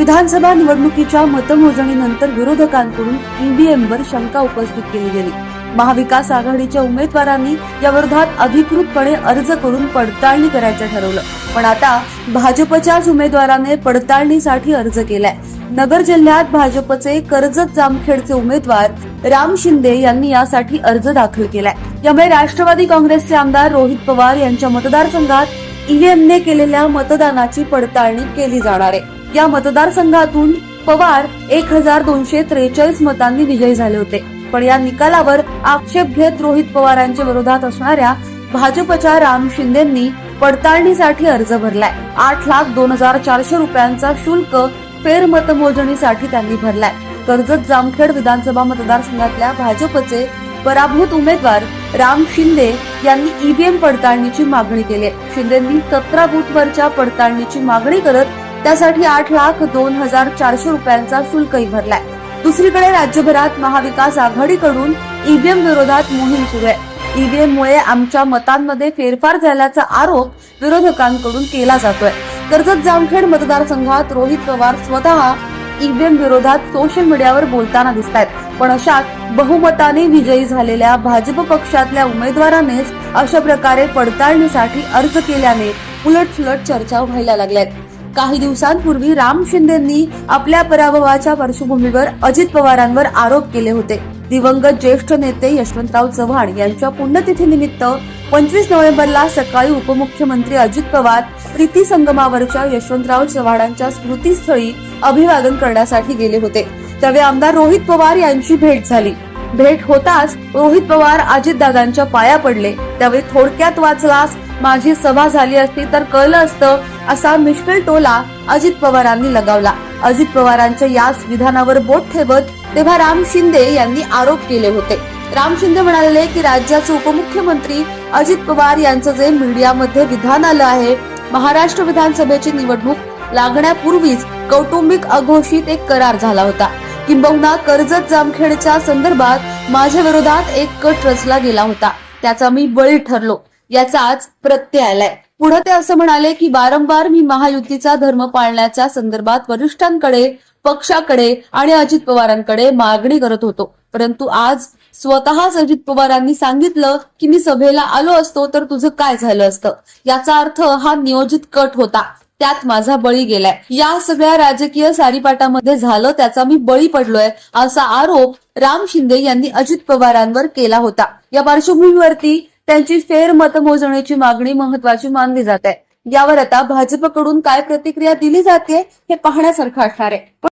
विधानसभा निवडणुकीच्या मतमोजणीनंतर विरोधकांकडून ईव्हीएम शंका उपस्थित केली गेली. महाविकास आघाडीच्या उमेदवारांनी या विरोधात अधिकृतपणे अर्ज करून पडताळणी करायचं ठरवलं. पण आता भाजपच्याच उमेदवाराने पडताळणीसाठी अर्ज केलाय. नगर जिल्ह्यात भाजपचे कर्जत जामखेडचे उमेदवार राम शिंदे यांनी यासाठी अर्ज दाखल केलाय. यामुळे राष्ट्रवादी काँग्रेसचे आमदार रोहित पवार यांच्या मतदारसंघात ईव्हीएमने केलेल्या मतदानाची पडताळणी केली जाणार आहे. या मतदारसंघातून पवार एक हजार दोनशे त्रेचाळीस मतांनी विजयी झाले होते. पण या निकालावर आक्षेप घेत रोहित पवारांच्या विरोधात असणाऱ्या भाजपच्या राम शिंदेंनी पडताळणीसाठी अर्ज भरलाय. आठ लाख दोन हजार चारशे रुपयांचा शुल्क फेरमतमोजणीसाठी त्यांनी भरलाय. कर्जत जामखेड विधानसभा मतदारसंघातल्या भाजपचे पराभूत उमेदवार राम शिंदे यांनी ईव्हीएम पडताळणीची मागणी केली शिंदेंनी सतरा बूथवरच्या पडताळणीची मागणी करत त्यासाठी आठ लाख दोन हजार चारशे रुपयांचा शुल्कही भरलाय. दुसरीकडे राज्यभरात महाविकास आघाडीकडून ईव्हीएम विरोधात मोहीम सुरू आहे. ईव्हीएम मुळे आमच्या मतांमध्ये फेरफार झाल्याचा आरोप विरोधकांकडून केला जातोय. कर्जत जामखेड मतदारसंघात रोहित पवार स्वतः ईव्हीएम विरोधात सोशल मीडियावर बोलताना दिसत आहेत पण अशात बहुमताने विजयी झालेल्या भाजप पक्षातल्या उमेदवारानेच अशा प्रकारे पडताळणीसाठी अर्ज केल्याने उलटसुलट चर्चा व्हायला लागल्यात. काही दिवसांपूर्वी राम शिंदेंनी आपल्या पराभवाच्या पार्श्वभूमीवर अजित पवारांवर आरोप केले होते. दिवंगत ज्येष्ठ नेते यशवंतराव चव्हाण यांच्या पुण्यतिथीनिमित्त पंचवीस नोव्हेंबरला सकाळी उपमुख्यमंत्री अजित पवार प्रीती संगमावरच्या यशवंतराव चव्हाणांच्या स्मृतीस्थळी अभिवादन करण्यासाठी गेले होते. त्यावेळी आमदार रोहित पवार यांची भेट झाली. भेट होताच रोहित पवार अजितदादांच्या पाया पडले. त्यावेळी थोडक्यात वाचलास माझी सभा झाली असती तर कळलं असतं असा मिश्किल टोला अजित पवारांनी लगावला. अजित पवारांच्या याच विधानावर बोट ठेवत तेव्हा राम शिंदे यांनी आरोप केले होते. राम शिंदे म्हणाले की राज्याचे उपमुख्यमंत्री अजित पवार यांचं जे मीडियामध्ये विधान आलं आहे महाराष्ट्र विधानसभेची निवडणूक लागण्यापूर्वीच कौटुंबिक अघोषित एक करार झाला होता. किंबहुना कर्जत जामखेडच्या संदर्भात माझ्या विरोधात एक कट रचला गेला होता. त्याचा मी बळी ठरलो. याचाच प्रत्यय आलाय. पुढे ते असं म्हणाले की वारंवार मी महायुतीचा धर्म पाळण्याच्या संदर्भात वरिष्ठांकडे पक्षाकडे आणि अजित पवारांकडे मागणी करत होतो. परंतु आज स्वतःच अजित पवारांनी सांगितलं की मी सभेला आलो असतो तर तुझं काय झालं असतं? याचा अर्थ हा नियोजित कट होता. त्यात माझा बळी गेलाय. या सगळ्या राजकीय सारीपाटामध्ये झालं त्याचा मी बळी पडलोय असा आरोप राम शिंदे यांनी अजित पवारांवर केला होता. या पार्श्वभूमीवरती त्यांची फेर मतमोजण्याची मागणी महत्वाची मानली जात. आहे यावर आता भाजपकडून काय प्रतिक्रिया दिली जाते हे पाहण्यासारखं असणार आहे.